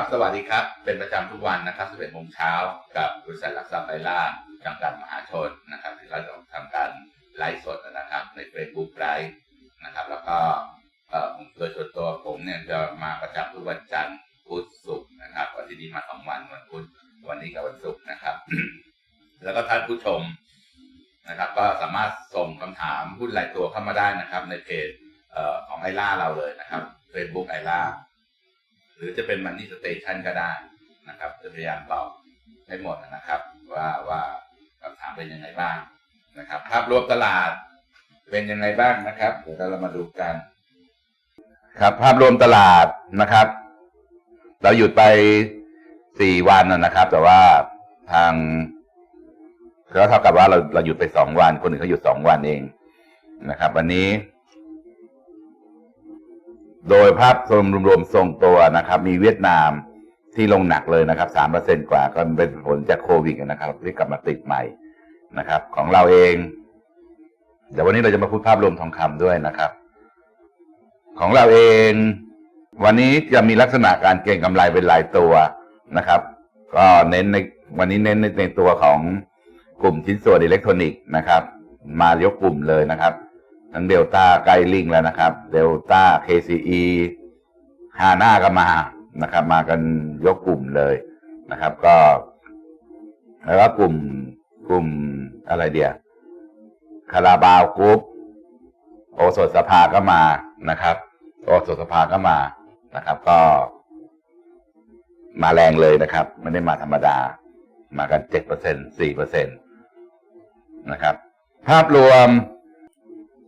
ับสวัสดีครับ เป็นประจำทุกวันนะครับ11โมงเช้ากับบริษัทหลักทรัพย์ไบล่าจำกัดมหาชนนะครับที่เราจะทำการไลฟ์สดนะครับ ใน Facebook ไลฟ์นะครับ แล้วก็เอ่อโดยส่วนตัวผมเนี่ยจะมาประจำทุกวันจันทร์พุธศุกร์นะครับวันที่นี้มาสองวันวันพุธวันนี้กับวันศุกร์นะครับ แล้วก็ท่านผู้ชมนะครับ ก็สามารถส่งคำถามพูดรายตัวเข้ามาได้นะครับ ในเพจเอ่อของไอล่าเราเลยนะครับ Facebook ไอล่า หรือจะเป็นมันนี่สเตชันก็ได้นะครับจะพยายามตอบให้หมดนะครับว่าว่าคำถามเป็นยังไงบ้างนะครับภาพรวมตลาดเป็นยังไงบ้างนะครับเดี๋ยวเรามาดูกัน ครับภาพรวมตลาดนะครับ เราหยุดไปสี่วันนะนะครับ แต่ว่าทางก็เท่ากับว่าเราเราหยุดไปสองวัน คนอื่นเขาหยุดสองวันเองนะครับ วันนี้ โดยภาพรวมรวมทรงตัวนะครับ มีเวียดนามที่ลงหนักเลยนะครับสามเปอร์เซ็นกว่าก็เป็นผลจากโควิดนะครับ ที่กลับมาติดใหม่นะครับ ของเราเอง เดี๋ยววันนี้เราจะมาพูดภาพรวมทองคำด้วยนะครับ ของเราเอง วันนี้จะมีลักษณะการเก็งกำไรเป็นรายตัวนะครับ ก็เน้นในวันนี้เน้นในในตัวของกลุ่มชิ้นส่วนอิเล็กทรอนิกส์นะครับ มายกกลุ่มเลยนะครับ ทั้งเดลต้าใกล้ลิงแล้วนะครับ เดลต้า KCE ฮาน่าก็มานะครับ มากันยกกลุ่มเลยนะครับ ก็ แล้วก็กลุ่มกลุ่มอะไรเดียคาราบาวกรุ๊ปโอสถสภาก็มานะครับ โอสถสภาก็มานะครับ ก็ มาแรงเลยนะครับ ไม่ได้มาธรรมดา มากันเจ็ดเปอร์เซ็นสี่เปอร์เซ็นตนะครับ ภาพรวม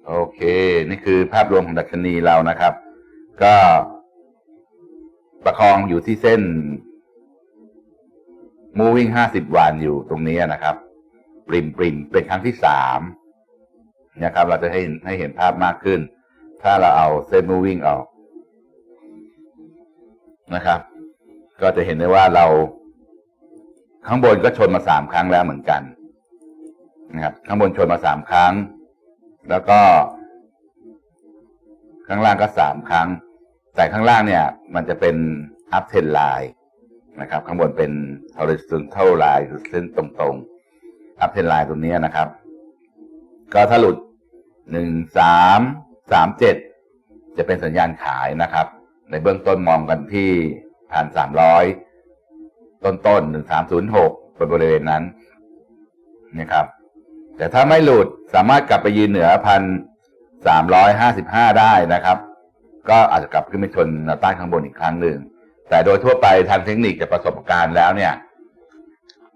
โอเค นี่คือภาพรวมของดัชนีเรานะครับ ก็ประคองอยู่ที่เส้น moving ห้าสิบวันอยู่ตรงนี้นะครับ ปริมปริมเป็นครั้งที่สามนะครับ เราจะให้ให้เห็นภาพมากขึ้น ถ้าเราเอาเส้น moving ออกนะครับ ก็จะเห็นได้ว่าเรา ข้างบนก็ชนมาสามครั้งแล้วเหมือนกัน นะครับ ข้างบนชนมาสามครั้ง แล้วก็ข้างล่างก็สามครั้ง แต่ข้างล่างเนี่ย มันจะเป็น up trend line นะครับ ข้างบนเป็น horizontal line คือเส้นตรงๆ up trend line ตรงนี้นะครับ ก็ถ้าหลุดหนึ่งสามสามเจ็ดจะเป็นสัญญาณขายนะครับ ในเบื้องต้นมองกันที่ผ่านสามร้อยต้นๆหนึ่งสามศูนย์หกบริเวณนั้นนะครับ แต่ถ้าไม่หลุดสามารถกลับไปยืนเหนือพันสามร้อยห้าสิบห้าได้นะครับ ก็อาจจะกลับขึ้นไปชนแนวต้านข้างบนอีกครั้งหนึ่ง แต่โดยทั่วไปทางเทคนิคจากประสบการณ์แล้วเนี่ย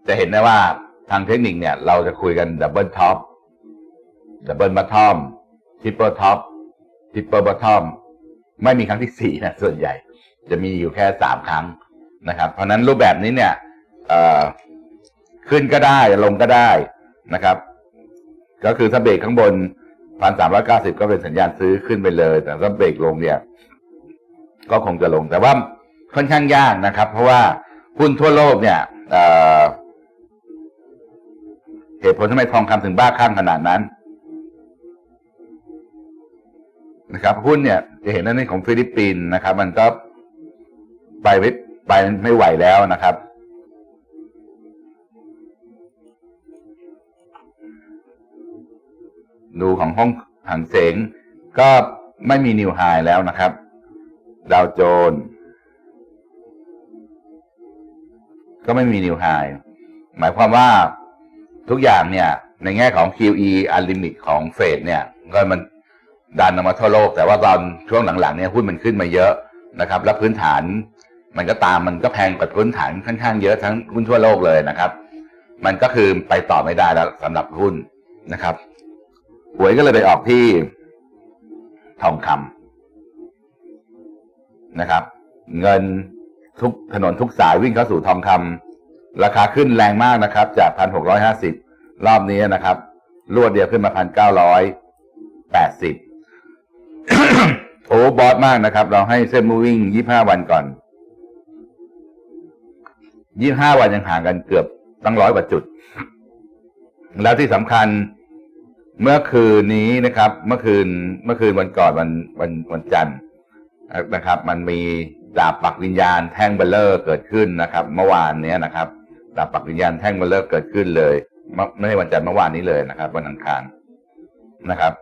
จะเห็นได้ว่าทางเทคนิคเนี่ย เราจะคุยกันดับเบิลท็อปดับเบิลบัตทอมทริปเปิลท็อปทริปเปิลบัตทอมไม่มีครั้งที่สี่นะส่วนใหญ่ จะมีอยู่แค่สามครั้งนะครับ เพราะนั้นรูปแบบนี้เนี่ยขึ้นก็ได้ลงก็ได้นะครับ ก็คือถ้าเบรกข้างบนพันสามร้อยเก้าสิบก็เป็นสัญญาณซื้อขึ้นไปเลย แต่ถ้าเบรกลงเนี่ย ก็คงจะลงแต่ว่าค่อนข้างยากนะครับ เพราะว่าหุ้นทั่วโลกเนี่ยเหตุผลทำไมทองคำถึงบ้าคลั่งขนาดนั้นนะครับหุ้นเนี่ยจะเห็นในของฟิลิปปินส์นะครับ มันก็ไปไม่ไปไม่ไหวแล้วนะครับ ดูของห้องหังเสง ก็ไม่มีนิวไฮแล้วนะครับ ดาวโจนส์ก็ไม่มีนิวไฮหมายความว่าทุกอย่างเนี่ย ในแง่ของ QE unlimit ของเฟดเนี่ยก็มันดันออกมาทั่วโลก แต่ว่าตอนช่วงหลังๆเนี่ยหุ้นมันขึ้นมาเยอะนะครับ แล้วพื้นฐานมันก็ตามมันก็แพงกว่าพื้นฐานค่อนข้างเยอะทั้งหุ้นทั่วโลกเลยนะครับ มันก็คือไปต่อไม่ได้แล้วสำหรับหุ้นนะครับ หวยก็เลยไปออกที่ทองคำนะครับ เงินทุกถนนทุกสายวิ่งเข้าสู่ทองคำราคาขึ้นแรงมากนะครับ จากพันหกร้อยห้าสิบรอบนี้นะครับ รวดเดียวขึ้นมาพันเก้าร้อยแปดสิบโอ้บอสมากนะครับ เราให้เส้นมูวิ่งยี่ห้าวันก่อนยี่ห้าวันยังห่างกันเกือบตั้งร้อยกว่าจุด แล้วที่สำคัญ เมื่อคืนนี้นะครับ เมื่อคืนเมื่อคืนวันก่อนวันวันวันจันทร์นะครับ มันมีดาบปักวิญญาณแท่งเบลเลอร์เกิดขึ้นนะครับ เมื่อวานเนี้ยนะครับดาบปักวิญญาณแท่งเบลเลอร์เกิดขึ้นเลยไม่ใช่วันจันทร์เมื่อวานนี้เลยนะครับ วันอังคารนะครับ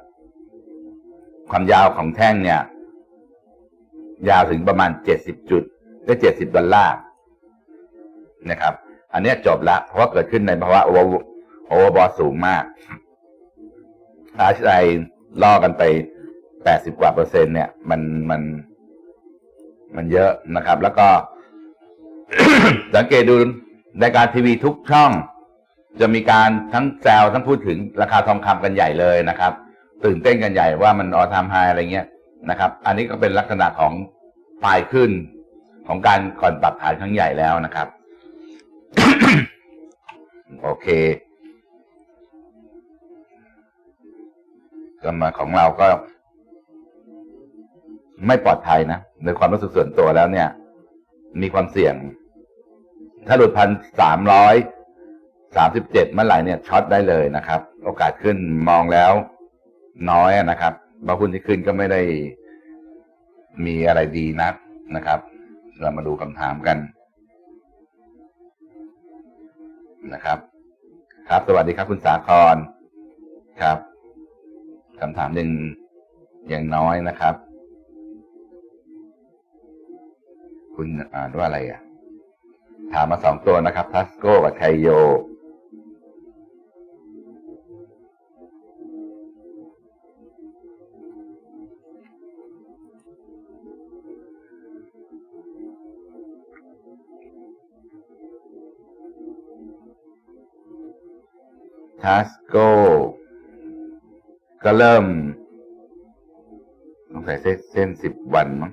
ความยาวของแท่งเนี่ย ยาวถึงประมาณเจ็ดสิบจุดได้เจ็ดสิบดอลลาร์นะครับ อันนี้จบละเพราะว่าเกิดขึ้นในภาวะโอเวอร์โอเวอร์บอสูงมาก อาชไอล่อกันไปแปดสิบกว่าเปอร์เซ็นต์เนี่ย มันมัน มันเยอะนะครับ แล้วก็ สังเกตดูในการทีวีทุกช่อง จะมีการทั้งแซวทั้งพูดถึงราคาทองคำกันใหญ่เลยนะครับ ตื่นเต้นกันใหญ่ว่ามันออทามไฮอะไรเงี้ยนะครับ อันนี้ก็เป็นลักษณะของปลายขึ้นของการก่อนปรับฐานครั้งใหญ่แล้วนะครับ โอเค ก็มของเราก็ ไม่ปลอดภัยนะในความรู้สึกส่วนตัวแล้วเนี่ย มีความเสี่ยง ถ้าหลุดพันสามร้อยสามสิบเจ็ดเมื่อไหร่เนี่ยช็อตได้เลยนะครับ โอกาสขึ้นมองแล้วน้อยนะครับบางหุ้นที่ขึ้นก็ไม่ได้มีอะไรดีนักนะครับ เรามาดูคำถามกันนะครับ ครับ สวัสดีครับคุณสาครครับ คำถามหนึ่งอย่างน้อยนะครับ คุณอ่านว่าอะไรอะ ถามมาสองตัวนะครับทัสโก้กับไทโยทัสโก็เริ่มต้องใส่เส้นเส้นสิบวันมั้ง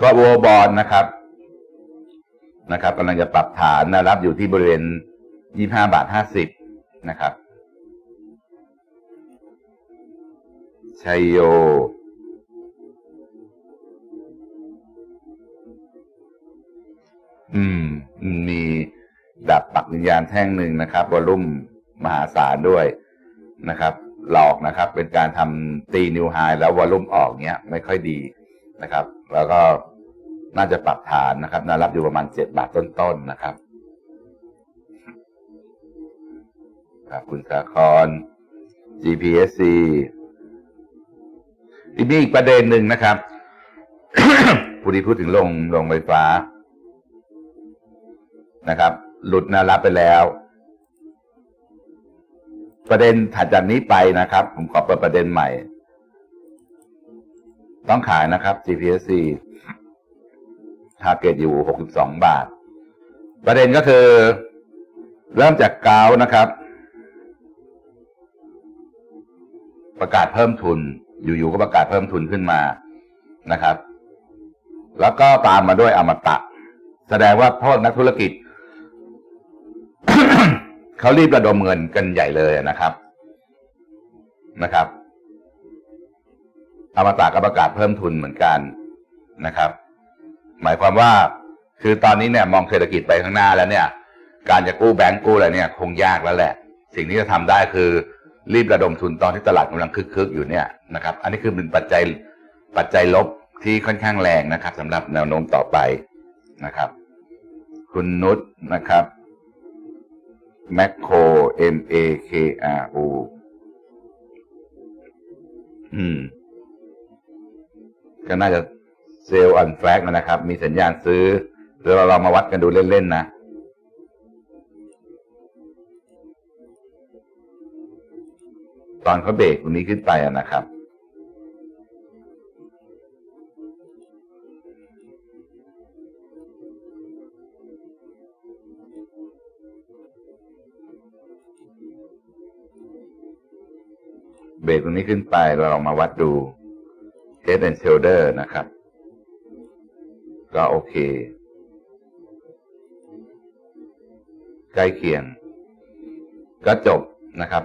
ก็วอบอลนะครับนะครับกำลังจะปรับฐานนะรับอยู่ที่บริเวณยี่ห้าบาทห้าสิบนะครับชัยโย อืม มีดับปักวิญญาณแท่งหนึ่งนะครับวอลุ่มมหาศาลด้วยนะครับ หลอกนะครับ เป็นการทำตีนิวไฮแล้ววอลลุ่มออกเนี้ย ไม่ค่อยดีนะครับ แล้วก็ น่าจะปรับฐานนะครับน่ารับอยู่ประมาณเจ็ดบาทต้นๆนะครับ ครับคุณสาคร GPSC อีกมีอีกประเด็นหนึ่งนะครับผู้ที่พูดถึงลงลงไฟฟ้านะครับ หลุดแนารับไปแล้ว ประเด็นถัดจากนี้ไปนะครับ ผมขอเปิดประเด็นใหม่ ต้องขายนะครับ GPSC ทาร์เก็ตอยู่62บาท ประเด็นก็คือ เริ่มจากกาวนะครับ ประกาศเพิ่มทุน อยู่ๆก็ประกาศเพิ่มทุนขึ้นมานะครับ แล้วก็ตามมาด้วยอมตะ แสดงว่าพวกนักธุรกิจเขารีบระดมเงินกันใหญ่เลยนะครับนะครับอมตะก็ประกาศเพิ่มทุนเหมือนกันนะครับ หมายความว่าคือตอนนี้เนี่ยมองเศรษฐกิจไปข้างหน้าแล้วเนี่ย การจะกู้แบงก์กู้อะไรเนี่ย คงยากแล้วแหละ สิ่งที่จะทำได้คือรีบระดมทุนตอนที่ตลาดกำลังคึกๆอยู่เนี่ยนะครับ อันนี้คือเป็นปัจจัยปัจจัยลบที่ค่อนข้างแรงนะครับสำหรับแนวโน้มต่อไปนะครับ คุณนุชนะครับแมคโคร M A K R O อืม ก็น่าจะ เซลล์อันแฟลกนะครับ มีสัญญาณซื้อเดี๋ยวเราลองมาวัดกันดูเล่น ๆ นะตอนเขาเบรกตรงนี้ขึ้นไปนะครับ เบรกตรงนี้ขึ้นไปเราลองมาวัดดู Head and Shoulder นะครับ ก็โอเค ใกล้เคียง ก็จบนะครับ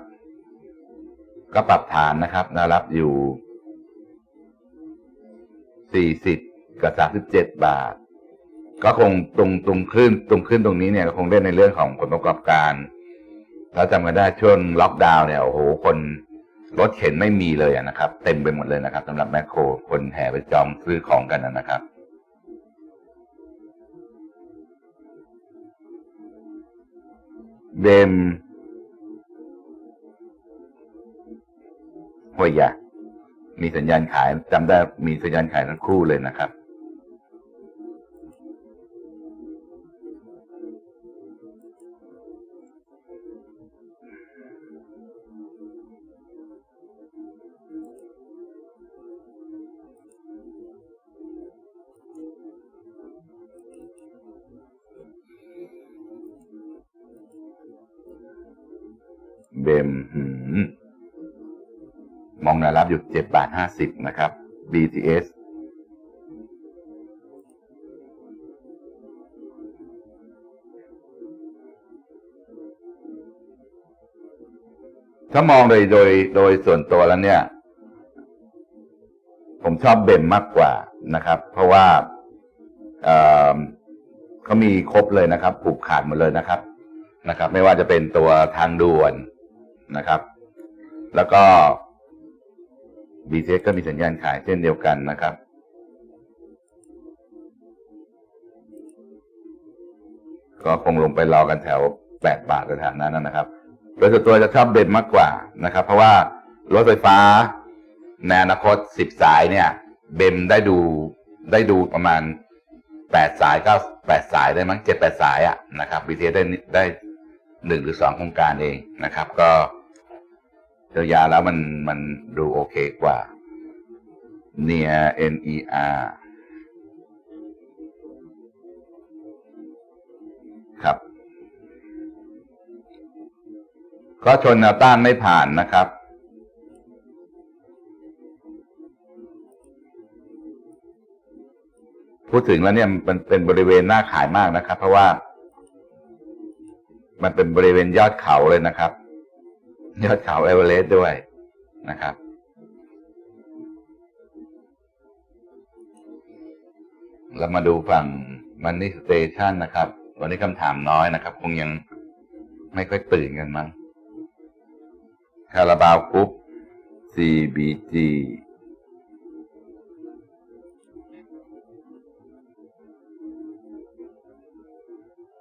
ก็ปรับฐานนะครับนวรับอยู่ 40 กับ 37 บาท ก็คงตรงตรงขึ้นตรงขึ้นตรงนี้เนี่ยก็คงเล่นในเรื่องของผลประกอบการถ้าจำกันได้ช่วงล็อกดาวน์เนี่ยโอ้โหคนรถเข็นไม่มีเลยนะครับ เต็มไปหมดเลยนะครับสำหรับแมคโครคนแห่ไปจองซื้อของกันนะครับ เบมห้วยยะมีสัญญาณขายจำได้มีสัญญาณขายทั้งคู่เลยนะครับ 3.7 บาท 50 นะครับ BTS ถ้ามองโดยโดยโดยส่วนตัวแล้วเนี่ย ผมชอบเบมมากกว่านะครับ เพราะว่าเเขามีครบเลยนะครับ ผูกขาดหมดเลยนะครับ นะครับ ไม่ว่าจะเป็นตัวทางด่วนนะครับ แล้วก็ BTS ก็มีสัญญาณขายเช่นเดียวกันนะครับ ก็คงลงไปรอกันแถว 8 บาทแถวๆนั้นนะครับ โดยส่วนตัวจะชอบเบนมากกว่านะครับ เพราะว่ารถไฟฟ้าในอนาคต 10 สายเนี่ย เบมได้ดูได้ดูประมาณ 8 สาย9 8สายได้มั้ง7 8 สายอะนะครับ BTS ได้ได้หนึ่งหรือสองโครงการเองนะครับ ก็ ยาแล้วมันมันดูโอเคกว่า near N E R ครับ ก็ชนแนวต้านไม่ผ่านนะครับ พูดถึงแล้วเนี่ยมันเป็นบริเวณหน่าขายมากนะครับ เพราะว่า มันเป็นบริเวณยอดเขาเลยนะครับ ยอดเขาเอเวอเรสต์ด้วยนะครับ เรามาดูฝั่งมันนี่สเตชันนะครับ วันนี้คำถามน้อยนะครับ คงยังไม่ค่อยตื่นกันมั้งคาราบาวกรุ๊ป CBG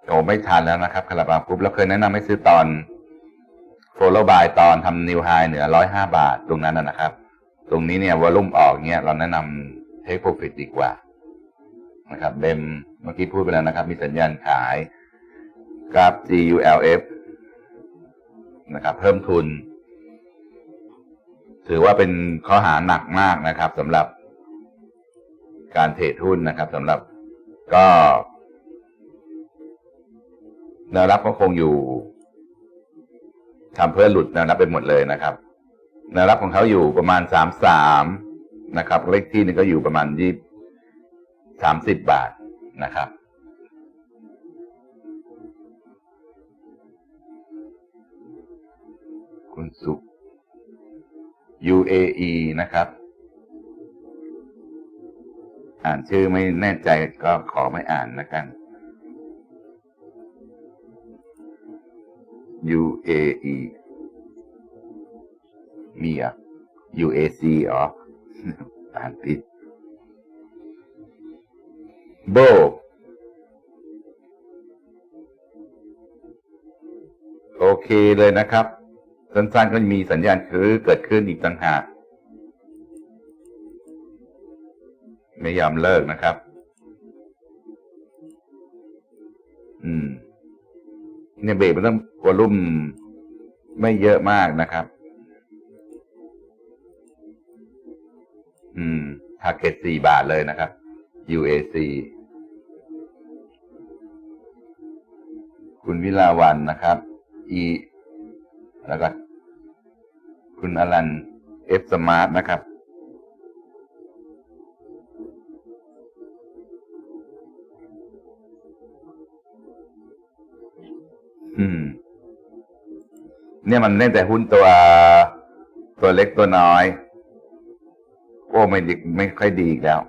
โอ้ไม่ทันแล้วนะครับคาราบาวกรุ๊ปเราเคยแนะนำให้ซื้อตอน follow by ตอนทำ new high เหนือร้อยห้าบาทตรงนั้นนะครับ ตรงนี้เนี่ยวอลุ่มออกเนี่ยเราแนะนำ take profit ดีกว่านะครับเบมเมื่อกี้พูดไปแล้วนะครับ มีสัญญาณขายกราฟ GULF นะครับ เพิ่มทุน ถือว่าเป็นข้อหาหนักมากนะครับสำหรับการเทรดหุ้นนะครับสำหรับก็แนวรับก็คงอยู่ ทำเพื่อหลุดแนวรับไปหมดเลยนะครับแนวรับของเขาอยู่ประมาณสามสามนะครับ เลขที่นี่ก็อยู่ประมาณยี่สามสิบบาทนะครับ คุณสุ UAE นะครับ อ่านชื่อไม่แน่ใจก็ขอไม่อ่านนะกัน UAE มีอะ UAC อ๋ออ่านผิดโบโอเคเลยนะครับ สั้นๆก็มีสัญญาณคือเกิดขึ้นอีกต่างหากไม่ยอมเลิกนะครับ อืม เนี่ยเบรกมันต้อง วอลุ่มไม่เยอะมากนะครับ อืมทาร์เก็ตสี่บาทเลยนะครับ UAC คุณวิลาวันนะครับ E แล้วก็ คุณอลัน F Smart นะครับ เนี่ยมันเล่นแต่หุ้นตัวตัวเล็กตัวน้อย โอ้ไม่ดีไม่ค่อยดีอีกแล้ว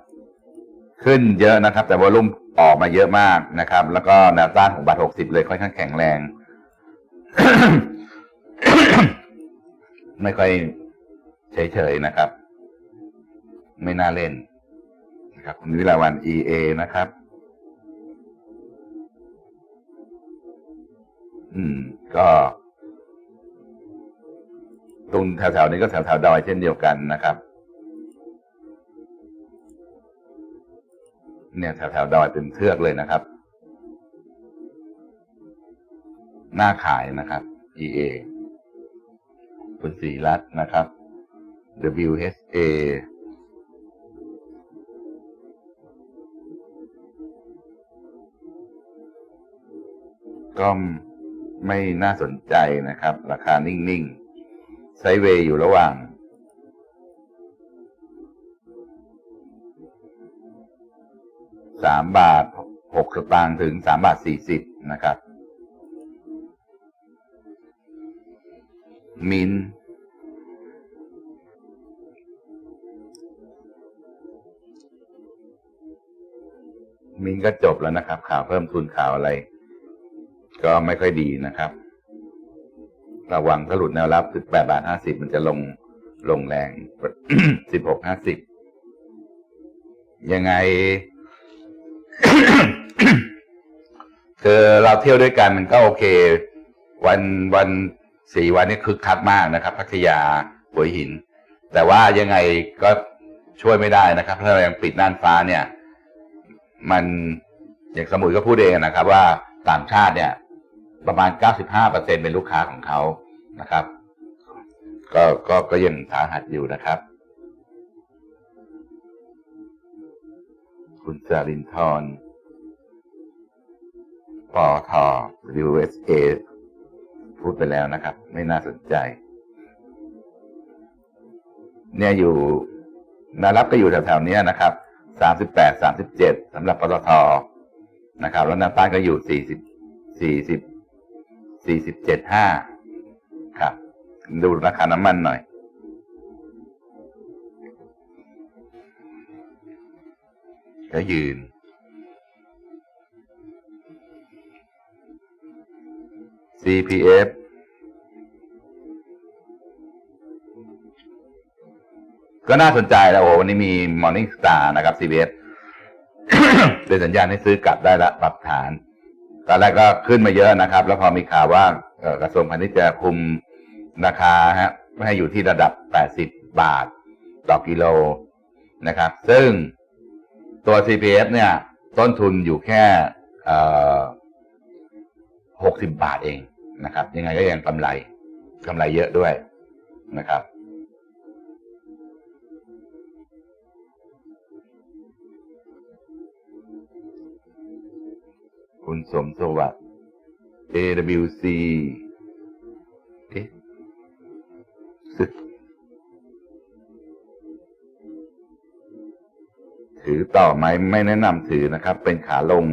ขึ้นเยอะนะครับ แต่วอลุ่มออกมาเยอะมากนะครับ แล้วก็แนวต้านของบาทหกสิบเลยค่อนข้างแข็งแรง ไม่ค่อยเฉยๆนะครับ ไม่น่าเล่นนะครับคุณวิลาวัน EA นะครับ อืม ก็ ตรงแถวๆนี้ก็แถวๆดอยเช่นเดียวกันนะครับ เนี่ยแถวๆดอยเป็นเทือกเลยนะครับ หน้าขายนะครับ EA คุณศรีรัตน์นะครับ WHA ก็ไม่น่าสนใจนะครับ ราคานิ่ง ๆ ไซเวย์อยู่ระหว่าง สามบาทหกสตางค์ถึงสามบาทสี่สิบนะครับ มินมินก็จบแล้วนะครับ ข่าวเพิ่มทุนข่าวอะไร ก็ไม่ค่อยดีนะครับ ระวังถ้าหลุดแนวรับถึงแปดบาทห้าสิบมันจะลงลงแรงสิบหกห้าสิบยังไง คือเราเที่ยวด้วยกันมันก็โอเค วันวันสี่วันนี้คึกคักมากนะครับ พัทยาหัวหิน แต่ว่ายังไงก็ช่วยไม่ได้นะครับถ้าเรายังปิดน่านฟ้าเนี่ย มันอย่างสมุยก็พูดเองนะครับ ว่าต่างชาติเนี่ย ประมาณ 95%เป็นลูกค้าของเขานะครับ ก็ก็ก็ยังสาหัสอยู่นะครับ คุณจารินทร์ปอทอ USA พูดไปแล้วนะครับ ไม่น่าสนใจ เนี่ยอยู่นารับก็อยู่แถวๆนี้นะครับ สามสิบแปด สามสิบเจ็ดสำหรับปตทนะครับ แล้วแนาต้านก็อยู่สี่สิบสี่สิบ สี่สิบเจ็ดห้าครับ ดูราคาน้ำมันหน่อยก็ยืน CPF ก็น่าสนใจแล้วโอ้วันนี้มี Morning Star นะครับ CPF เป็นสัญญาณให้ซื้อกลับได้ละปรับฐาน ตอนแรกก็ขึ้นมาเยอะนะครับ แล้วพอมีข่าวว่ากระทรวงพาณิชย์จะคุมราคาฮะไม่ให้อยู่ที่ระดับ 80 บาท ต่อกิโลนะครับ ซึ่งตัว CPF เนี่ย ต้นทุนอยู่แค่60 บาทเองนะครับ ยังไงก็ยังกำไรกำไรเยอะด้วยนะครับ คุณสมสวัสดิ์ AWC เอ๊ะสึกถือต่อไหมไม่แนะนำถือนะครับ เป็นขาลง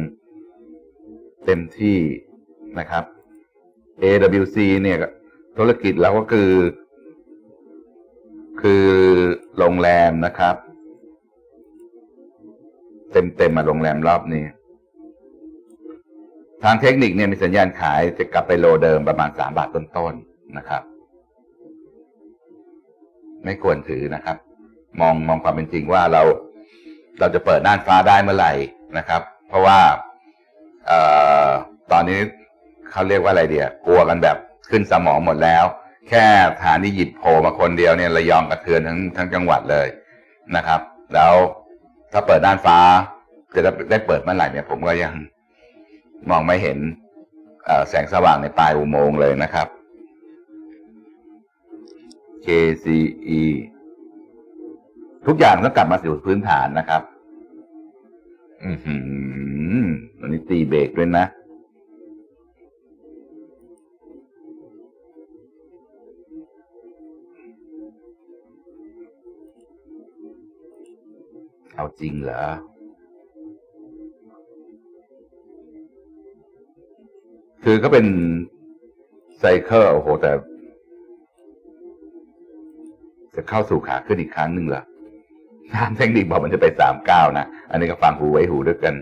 เต็มที่นะครับ AWC เนี่ยธุรกิจเราก็คือ คือโรงแรมนะครับ เต็มเต็มๆมาโรงแรมรอบนี้ ทางเทคนิคเนี่ยมีสัญญาณขายจะกลับไปโลเดิมประมาณสามบาทต้นๆนะครับ ไม่ควรถือนะครับ มองมองความเป็นจริงว่าเราเราจะเปิดน่านฟ้าได้เมื่อไหร่นะครับ เพราะว่าเอ่อตอนนี้เขาเรียกว่าอะไรเดียกลัวกันแบบขึ้นสมองหมดแล้ว แค่ฐานที่หยิบโผล่มาคนเดียวเนี่ยระยองกระเทือนทั้งทั้งจังหวัดเลยนะครับ แล้วถ้าเปิดน่านฟ้าจะได้เปิดเมื่อไหร่เนี่ยผมก็ยัง มองไม่เห็นแสงสว่างในปลายอุโมงค์เลยนะครับ KCE ทุกอย่างต้องกลับมาสู่พื้นฐานนะครับ อือหือวันนี้ตีเบรกด้วยนะ เอาจริงเหรอ คือก็เป็นไซเคิลโอ้โหแต่ จะเข้าสู่ขาขึ้นอีกครั้งหนึ่งเหรอตามเทคนิคบอกมันจะไปสามเก้านะ อันนี้ก็ฟังหูไว้หูด้วยกัน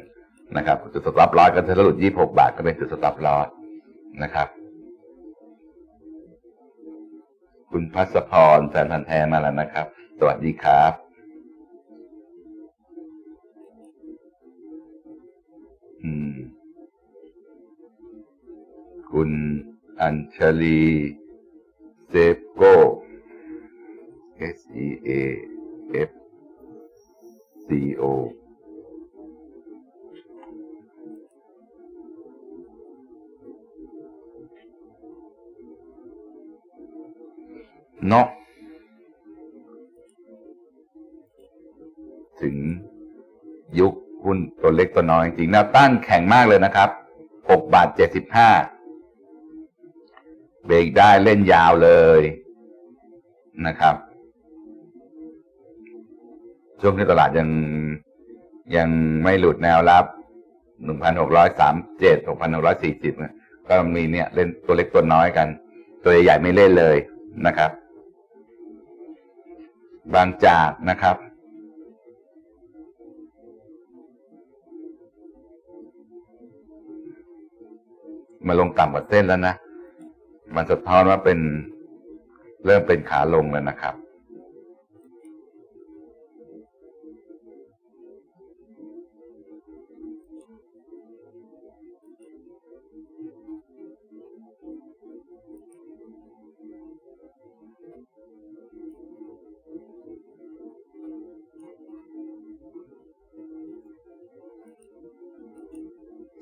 นะครับจุดสต็อปลอสก็จะหลุดยี่หกบาทก็เป็นจุดสต็อปลอสนะครับ คุณพัสพรแฟนพันแท้มาแล้วนะครับ สวัสดีครับ คุณอัญชลีเซฟโก S E A F C O เนาะถึงยุคหุ้นตัวเล็กตัวน้อยจริงๆแนวต้านแข็งมากเลยนะครับ 6 บาท 75 เบรกได้เล่นยาวเลยนะครับ ช่วงที่ตลาดยังยังไม่หลุดแนวรับ1,637 6,640นะก็มีเนี่ยเล่นตัวเล็กตัวน้อยกัน ตัวใหญ่ไม่เล่นเลยนะครับ บางจากนะครับมาลงต่ำกว่าเส้นแล้วนะ มันสะท้อนว่าเป็นเริ่มเป็นขาลงแล้วนะครับ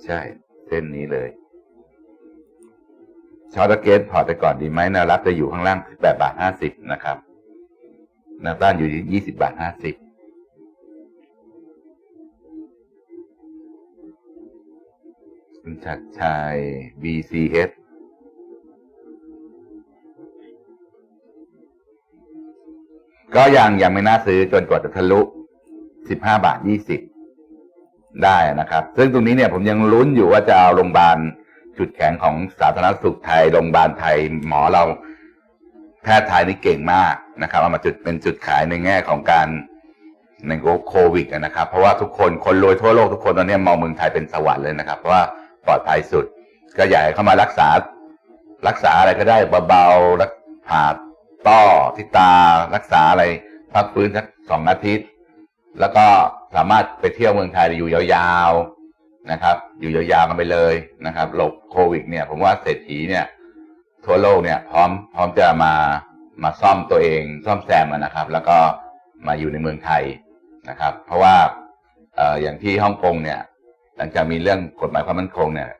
ใช่ เส้นนี้เลย ชอตเกตพอร์ตไปก่อนดีไหมแนวรับจะอยู่ข้างล่าง8บาท50นะครับแนวต้านอยู่ที่20บาท50คุณชัดชัย BCS ก็ยังยังไม่น่าซื้อจนกว่าจะทะลุ15บห้าบาท20ได้นะครับ ซึ่งตรงนี้เนี่ยผมยังลุ้นอยู่ว่าจะเอาโรงพยาบาล จุดแข็งของสาธารณสุขไทยโรงพยาบาลไทยหมอเราแพทย์ไทยนี่เก่งมากนะครับเอามาจุดเป็นจุดขายในแง่ของการในโควิดนะครับ เพราะว่าทุกคนคนรวยทั่วโลกทุกคนตอนนี้มองเมืองไทยเป็นสวรรค์เลยนะครับ เพราะว่าปลอดภัยสุด ก็อยากให้เข้ามารักษารักษาอะไรก็ได้เบาๆรักผ่าต้อที่ตารักษาอะไรพักฟื้นสักสองอาทิตย์ แล้วก็สามารถไปเที่ยวเมืองไทยอยู่ยาวๆ นะครับ อยู่ยาวๆกันไปเลยนะครับหลบโควิด เนี่ย ผมว่าเศรษฐีเนี่ย ทั่วโลกเนี่ย พร้อมพร้อมจะมามาซ่อมตัวเอง ซ่อมแซมนะครับ แล้วก็มาอยู่ในเมืองไทยนะครับ เพราะว่าเอ่ออย่างที่ฮ่องกงเนี่ย หลังจากมีเรื่องกฎหมายความมั่นคงเนี่ย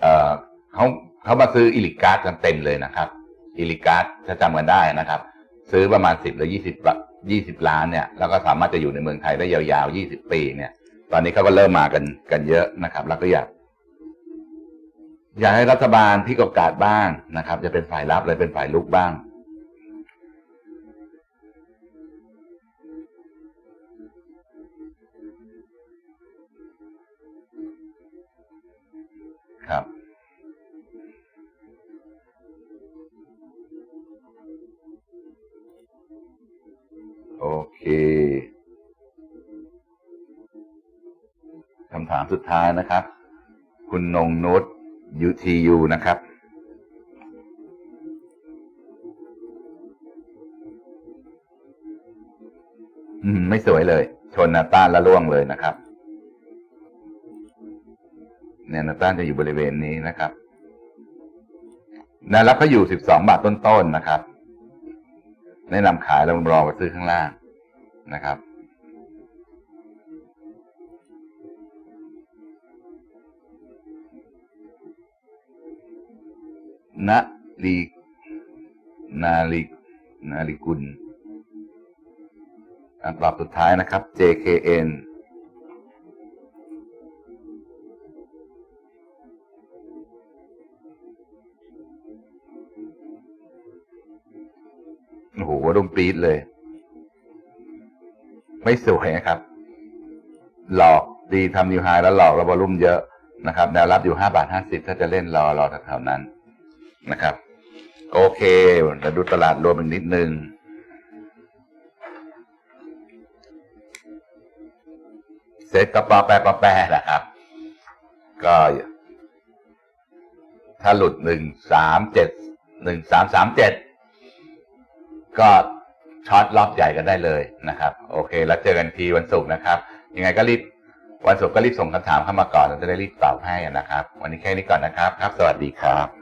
เอ่อเขาเขามาซื้ออิลิการ์ดกันเต็มเลยนะครับอิลิการ์ดถ้าจำกันได้นะครับ ซื้อประมาณสิบหรือยี่สิบยี่สิบล้านเนี่ยแล้วก็สามารถจะอยู่ในเมืองไทยได้ยาวๆยี่สิบปีเนี่ย ตอนนี้เขาก็เริ่มมากันกันเยอะนะครับ แล้วก็อยากอยากให้รัฐบาลที่โอกาสบ้างนะครับ จะเป็นฝ่ายรับเลยเป็นฝ่ายลุกบ้าง ครับ โอเค คำถามสุดท้ายนะครับ คุณนงนุช UTU นะครับ อืม ไม่สวยเลย ชนนาต้านและล่วงเลยนะครับเนี่ยนาต้านจะอยู่บริเวณนี้นะครับนวรับก็อยู่12บสองบาทต้นๆนะครับ แนะนำขายแล้วรอไปซื้อข้างล่างนะครับ ณลีนาลีนาลีกุลอันตอบสุดท้ายนะครับ JKN โอ้โหรุมปี๊ดเลย ไม่สวยนะครับ หลอกดีทำนิวไฮแล้วหลอกแล้ววอลุ่มเยอะนะครับแนวรับอยู่ห้าบาทห้าสิบถ้าจะเล่นรอรอแถวๆนั้น นะครับ โอเคเราดูตลาดรวมอีกนิดนึงเซ็ตกระปอแปรกระแปรนะครับ ก็ ถ้าหลุดหนึ่งสามเจ็ดหนึ่งสามสามเจ็ดก็ช็อตรอบใหญ่กันได้เลยนะครับ โอเค แล้วเจอกันทีวันศุกร์นะครับ ยังไงก็รีบวันศุกร์ก็รีบส่งคำถามเข้ามาก่อนเราจะได้รีบตอบให้นะครับ วันนี้แค่นี้ก่อนนะครับ ครับ สวัสดีครับ